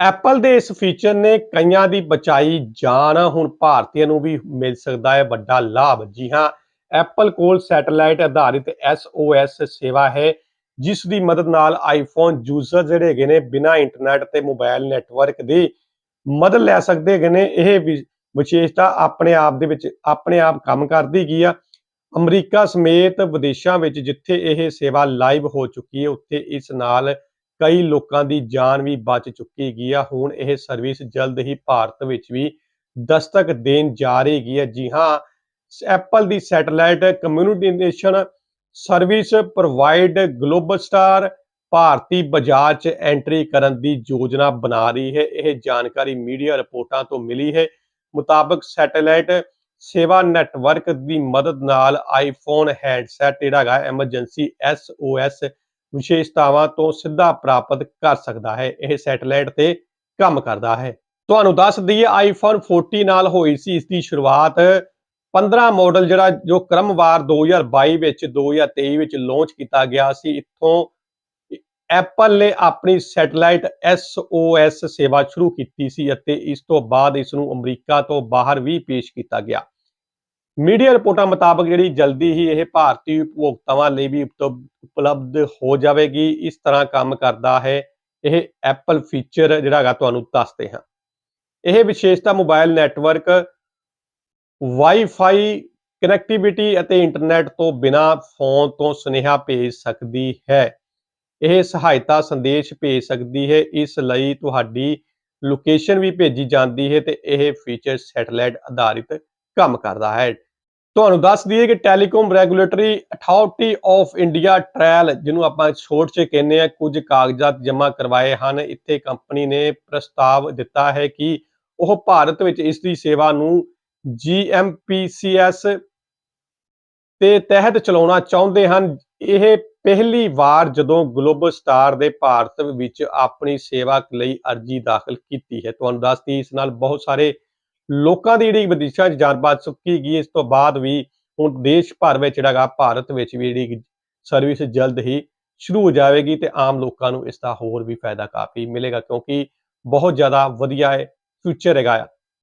Apple ਦੇ ਇਸ feature ਨੇ ਕਈਆਂ ਦੀ ਬਚਾਈ ਜਾਨ, ਹੁਣ ਭਾਰਤੀਆਂ ਨੂੰ ਵੀ ਮਿਲ ਸਕਦਾ ਹੈ, ਵੱਡਾ ਲਾਭ। ਜੀ ਹਾਂ ਐਪਲ ਕੋਲ ਸੈਟੇਲਾਈਟ ਆਧਾਰਿਤ SOS ਸੇਵਾ ਹੈ, ਜਿਸ ਦੀ ਮਦਦ ਨਾਲ ਆਈਫੋਨ ਯੂਜ਼ਰ ਜਿਹੜੇ ਹੈਗੇ ਨੇ, ਬਿਨਾਂ ਇੰਟਰਨੈਟ ਤੇ ਮੋਬਾਈਲ ਨੈਟਵਰਕ ਦੀ ਮਦਦ ਲੈ ਸਕਦੇ ਹੈਗੇ ਨੇ। ਇਹ ਵਿ- ਵਿਸ਼ੇਸ਼ਤਾ ਆਪਣੇ ਆਪ ਦੇ ਵਿੱਚ, ਆਪਣੇ ਆਪ ਕੰਮ ਕਰਦੀ ਗਈ ਆ। ਅਮਰੀਕਾ ਸਮੇਤ ਵਿਦੇਸ਼ਾਂ ਵਿੱਚ ਜਿੱਥੇ ਇਹ ਸੇਵਾ ਲਾਈਵ ਹੋ ਚੁੱਕੀ ਹੈ, ਉੱਥੇ ਇਸ ਨਾਲ ਕਈ ਲੋਕਾਂ ਦੀ ਜਾਨ ਵੀ ਬਚ ਚੁੱਕੀ ਗਈ ਆ। ਹੁਣ ਇਹ ਸਰਵਿਸ ਜਲਦ ਹੀ ਭਾਰਤ ਵਿੱਚ ਵੀ ਦਸਤਕ ਦੇਣ ਜਾ ਰਹੀ ਹੈ ਜੀ ਹਾਂ ਐਪਲ ਦੀ satellite communication service provide Globalstar ਭਾਰਤੀ ਬਾਜ਼ਾਰ 'ਚ ਐਂਟਰੀ ਕਰਨ ਦੀ ਯੋਜਨਾ ਬਣਾ ਰਹੀ ਹੈ। ਇਹ ਜਾਣਕਾਰੀ ਮੀਡੀਆ ਰਿਪੋਰਟਾਂ ਤੋਂ ਮਿਲੀ ਹੈ। ਮੁਤਾਬਕ ਸੈਟੇਲਾਈਟ ਸੇਵਾ ਨੈਟਵਰਕ ਦੀ ਮਦਦ ਨਾਲ ਆਈਫੋਨ ਹੈਂਡਸੈਟ ਜਿਹੜਾ ਹੈਗਾ ਐਮਰਜੈਂਸੀ SOS ਵਿਸ਼ੇਸ਼ਤਾਵਾਂ ਤੋਂ ਸਿੱਧਾ ਪ੍ਰਾਪਤ ਕਰ ਸਕਦਾ ਹੈ। ਇਹ ਸੈਟੇਲਾਈਟ ਤੇ ਕੰਮ ਕਰਦਾ ਹੈ। ਤੁਹਾਨੂੰ ਦੱਸ ਦਈਏ ਆਈਫੋਨ 14 ਨਾਲ ਹੋਈ ਸੀ ਇਸ ਦੀ ਸ਼ੁਰੂਆਤ। 15 ਮਾਡਲ ਜਿਹੜਾ ਜੋ ਕ੍ਰਮਵਾਰ 2022 ਵਿੱਚ 2023 ਵਿੱਚ ਲਾਂਚ ਕੀਤਾ ਗਿਆ ਸੀ। ਇੱਥੋਂ ਐਪਲ ਨੇ ਆਪਣੀ ਸੈਟੇਲਾਈਟ SOS ਸੇਵਾ ਸ਼ੁਰੂ ਕੀਤੀ ਸੀ ਅਤੇ ਇਸ ਤੋਂ ਬਾਅਦ ਇਸ ਨੂੰ ਅਮਰੀਕਾ ਤੋਂ ਬਾਹਰ ਵੀ ਪੇਸ਼ ਕੀਤਾ ਗਿਆ। ਮੀਡੀਆ ਰਿਪੋਰਟਾਂ ਮੁਤਾਬਕ ਜਿਹੜੀ ਜਲਦੀ ਹੀ ਇਹ ਭਾਰਤੀ ਉਪਭੋਗਤਾਵਾਂ ਲਈ ਵੀ ਉਪਲਬ- ਉਪਲਬਧ ਹੋ ਜਾਵੇਗੀ, ਇਸ ਤਰ੍ਹਾਂ ਕੰਮ ਕਰਦਾ ਹੈ ਇਹ ਐਪਲ ਫੀਚਰ ਜਿਹੜਾ ਹੈਗਾ ਤੁਹਾਨੂੰ ਦੱਸਦੇ ਹਾਂ। ਇਹ ਵਿਸ਼ੇਸ਼ਤਾ ਮੋਬਾਈਲ ਨੈਟਵਰਕ ਵਾਈਫਾਈ ਕਨੈਕਟੀਵਿਟੀ ਅਤੇ ਇੰਟਰਨੈਟ ਤੋਂ ਬਿਨਾ ਫੋਨ ਤੋਂ ਸੁਨੇਹਾ ਭੇਜ ਸਕਦੀ ਹੈ। ਇਹ ਸਹਾਇਤਾ ਸੰਦੇਸ਼ ਭੇਜ ਸਕਦੀ ਹੈ, ਇਸ ਲਈ ਤੁਹਾਡੀ ਲੋਕੇਸ਼ਨ ਵੀ ਭੇਜੀ ਜਾਂਦੀ ਹੈ ਤੇ ਇਹ ਫੀਚਰ ਸੈਟੇਲਾਈਟ ਆਧਾਰਿਤ ਕੰਮ ਕਰਦਾ ਹੈ। ਤੁਹਾਨੂੰ ਦੱਸ ਦਈਏ ਕਿ telecom regulatory authority of India trial, ਜਿਹਨੂੰ ਆਪਾਂ ਛੋਟ 'ਚ ਕਹਿੰਦੇ ਆ ਕੁਝ ਕਾਗਜ਼ਾਤ ਜਮ੍ਹਾਂ ਕਰਵਾਏ ਹਨ। ਇੱਥੇ ਕੰਪਨੀ ਨੇ ਪ੍ਰਸਤਾਵ ਦਿੱਤਾ ਹੈ ਕਿ ਉਹ ਭਾਰਤ ਵਿੱਚ ਇਸ ਦੀ ਸੇਵਾ ਨੂੰ GMPCS ਤੇ ਤਹਿਤ ਚਲਾਉਣਾ ਚਾਹੁੰਦੇ ਹਨ। ਇਹ ਪਹਿਲੀ ਵਾਰ ਜਦੋਂ ਗਲੋਬਲ ਸਟਾਰ ਦੇ ਭਾਰਤ ਵਿੱਚ ਆਪਣੀ ਸੇਵਾ ਲਈ ਅਰਜ਼ੀ ਦਾਖਲ ਕੀਤੀ ਹੈ। ਤੁਹਾਨੂੰ ਦੱਸਦੀ ਇਸ ਨਾਲ ਬਹੁਤ ਸਾਰੇ ਲੋਕਾਂ ਦੀ ਜਿਹੜੀ ਵਿਦੇਸ਼ਾਂ 'ਚ ਜਾਨ ਬਚ ਚੁੱਕੀ ਗਈ, ਇਸ ਤੋਂ ਬਾਅਦ ਵੀ ਹੁਣ ਦੇਸ਼ ਭਰ ਵਿੱਚ ਜਿਹੜਾ ਗਾ ਭਾਰਤ ਵਿੱਚ ਵੀ ਜਿਹੜੀ ਸਰਵਿਸ ਜਲਦ ਹੀ ਸ਼ੁਰੂ ਹੋ ਜਾਵੇਗੀ ਤੇ ਆਮ ਲੋਕਾਂ ਨੂੰ ਇਸ ਦਾ ਹੋਰ ਵੀ ਫਾਇਦਾ ਕਾਫੀ ਮਿਲੇਗਾ ਕਿਉਂਕਿ ਬਹੁਤ ਜ਼ਿਆਦਾ ਵਧੀਆ ਹੈ ਫਿਊਚਰ ਹੈਗਾ ਆ।